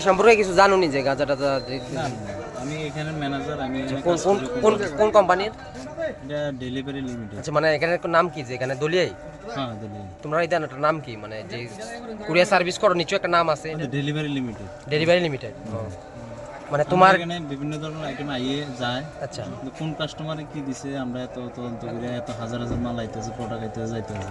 সম্পর্কে কিছু জানো নি যে গাঁজা টাজা আমি এখানে ম্যানেজার আমি কোন কোন কোন কোন কোম্পানির এটা ডেলিভারি লিমিটেড আচ্ছা মানে এখানে নাম কি যে এখানে দলিয়াই? তোমরা এটা একটা নাম কি? মানে যে কুরিয়ার সার্ভিস করো নিচে একটা নাম আছে। ডেলিভারি লিমিটেড ডেলিভারি লিমিটেড মানে তোমার এখানে বিভিন্ন ধরনের আইটেম আইয়ে যায়। আচ্ছা। কোন কাস্টমারে কি দিছে আমরা এত তদন্ত করে এত হাজার হাজার মাল আইতেছে প্রোডাক্ট আইতেছে যাইতেছে।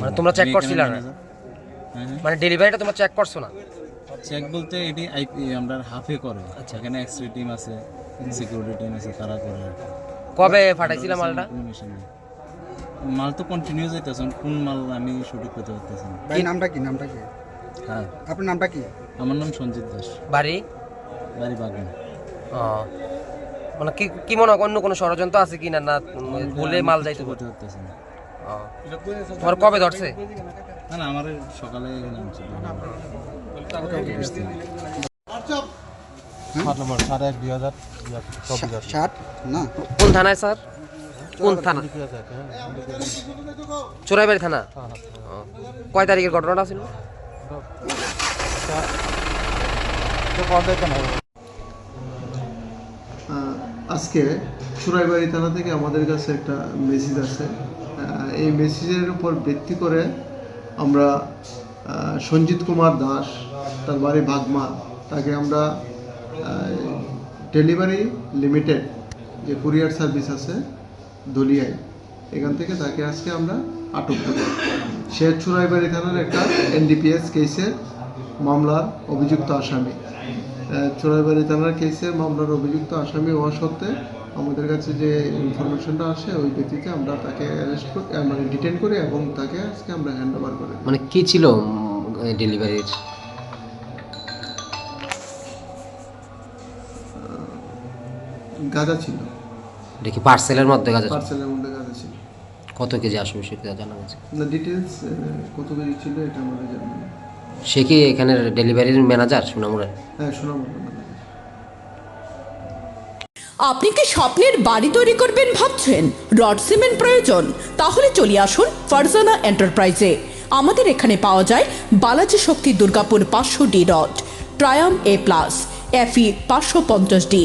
মানে তোমরা আমি করছিলা না? হ্যাঁ হ্যাঁ। মানে ডেলিভারিটা তোমার চেক করছ না? চেক বলতে এটি আইপি আমরা হাফে করে। আচ্ছা। এখানে এক্সরে টিম আছে সিকিউরিটি টিম আছে তারা করে কবে পাঠাইছিলাম মালটা। মাল তো কন্টিনিউ যাইতেছে কোন মাল আমি সঠিক করতে পারতেছি ভাই নামটা কি? নামটা কি? হ্যাঁ। আপনার নামটা কি? আমার নাম সঞ্জিত দাস। বাড়ি? বাড়ি বাগান। ও। মানে কি কি মনে হয় অন্য কোনো ষড়যন্ত্র আছে কি না না বলে মাল যাইতে করতে পারতেছি না। ও। তোমার কবে ধরছে? না না আমার সকালে নাম ছিল ষাট না। কোন থানায় স্যার? কোন থানা? চোরাইবাড়ি থানা? কয় তারিখের ঘটনাটা ছিল? আজকে সুরাইবাড়ি থানা থেকে আমাদের কাছে একটা মেসেজ আছে এই মেসেজের উপর ভিত্তি করে আমরা সঞ্জিত কুমার দাস, তার বাড়ি ভাগমা, তাকে আমরা ডেলিভারি লিমিটেড যে কুরিয়ার সার্ভিস আছে দলিয়ায় এখান থেকে তাকে আজকে আমরা আটক করি সে চুরাইবাড়ি থানার একটা এনডিপিএস কেসের মামলার অভিযুক্ত আসামি। চোরাইবাড়ি থানার কেসের মামলার অভিযুক্ত আসামি হওয়া সত্ত্বে আমাদের কাছে যে ইনফরমেশনটা আসে ওই ভিত্তিতে আমরা তাকে অ্যারেস্ট করি মানে ডিটেন করি এবং তাকে আজকে আমরা হ্যান্ড ওভার করি। মানে কি ছিল ডেলিভারির গাঁজা ছিল। দেখি পার্সেলের মধ্যে গাজা ছিল। পার্সেলের মধ্যে গাঁজা ছিল কত কেজি আসবে সেটা জানা গেছে না ডিটেলস কত কেজি ছিল এটা আমাদের জানি না সে কি এখানে ডেলিভারির ম্যানেজার সুনামুরা হ্যাঁ শোনাবো আপনি কি স্বপ্নের বাড়ি তৈরি করবেন ভাবছেন? রড সিমেন্ট প্রয়োজন? তাহলে চলে আসুন ফারজানা এন্টারপ্রাইজে। আমাদের এখানে পাওয়া যায় বালাজি শক্তি দুর্গাপুর পাঁচশো ডি রড ট্রায়াম এ প্লাস এফি পাঁচশো পঞ্চাশ ডি।